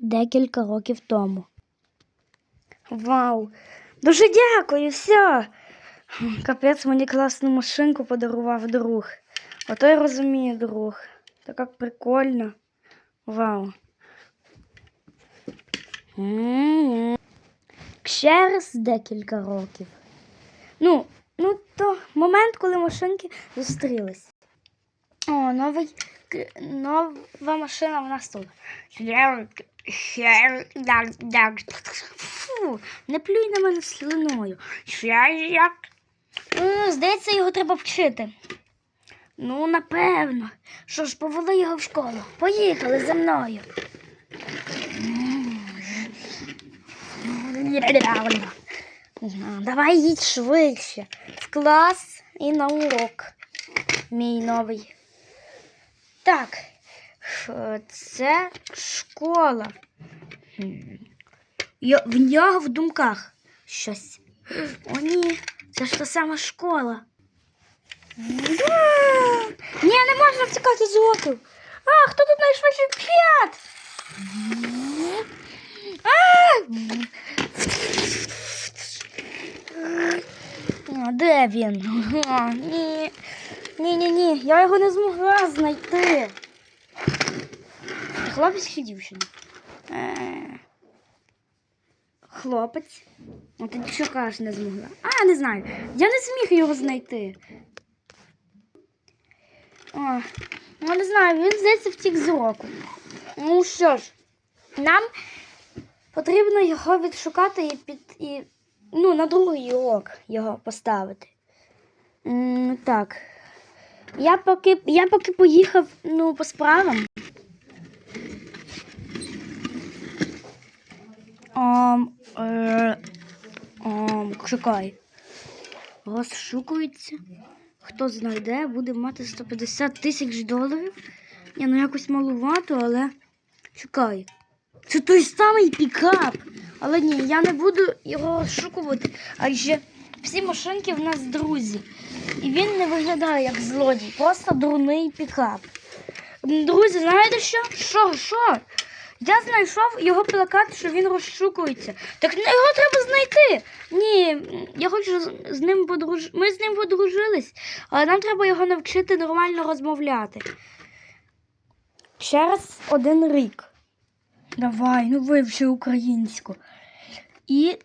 декілька років тому. Вау! Дуже дякую, все. Капець мені класну машинку подарував друг. Ото я розумію, друг. Так як прикольно. Вау. Через декілька років. Ну, ну то момент, коли машинки зустрілись. О, новий, нова машина в нас тут. Фу, не плюй на мене слиною. М, Здається, його треба вчити. Ну, напевно. Що ж, повели його в школу. Поїхали за мною. Давай їдь швидше. В клас і на урок. Мій новий. Так, це школа. В нього в думках щось. О, ні, це ж та сама школа. Ні, не можна втікати з уроків. А, хто тут найшвидший п'ят? Де він? Ні. Ні, ні, ні, я його не змогла знайти. Хлопець чи дівчина? Е, Хлопець. А ти що кажеш, не змогла? А, не знаю. Я не зміг його знайти. О, ну не знаю, він здається втік з уроку. Ну що ж, нам потрібно його відшукати і під і ну, на другий урок його поставити. М, так. Я поки, я поки поїхав ну, по справам. Ам, е, ам, чекай. Розшукується. Хто знайде, буде мати 150 тисяч доларів. Ні, ну якось малувато, але чекай. Це той самий пікап. Але ні, я не буду його розшукувати, адже всі машинки в нас друзі. І він не виглядає як злодій, просто дурний пікап. Друзі, знаєте що? Що? Що? Я знайшов його плакат, що він розшукується. Так його треба знайти. Ні, я хочу з ним подруж... Ми з ним подружились, але нам треба його навчити нормально розмовляти. Через один рік. Давай, ну вивчи українську. І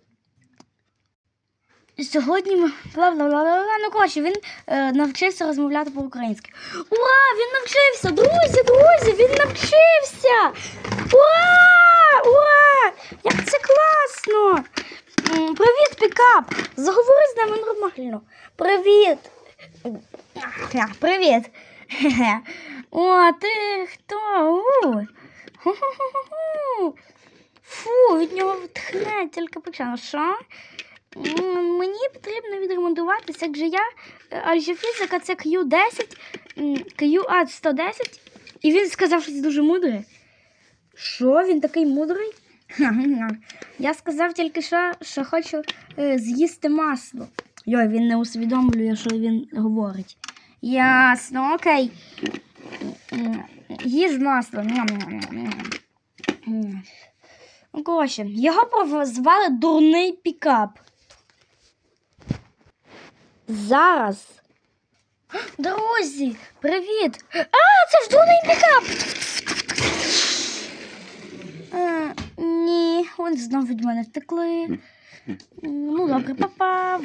сьогодні ми. Бла-бла-бла-бла. Ну, коротше, він е, навчився розмовляти по-українськи. Ура! Він навчився! Друзі, друзі, він навчився! Ура! Ура! Як це класно! Привіт, пікап! Заговори з нами нормально. Привіт! Привіт! О, ти хто? Фу, від нього тхне тільки почало. Що? Мені потрібно відремонтуватися, адже я, е, фізика це Q10, QA 110, і він сказав щось дуже мудре. Що, він такий мудрий? Я сказав тільки що, що хочу е, з'їсти масло. Йой, він не усвідомлює, що він говорить. Ясно, окей. Їж масло. Коротше, його прозвали дурний пікап. Зараз. Друзі, привіт! А, це ж дурний пікап! Е, ні, вони знов від мене втекли. Ну, добре, папа.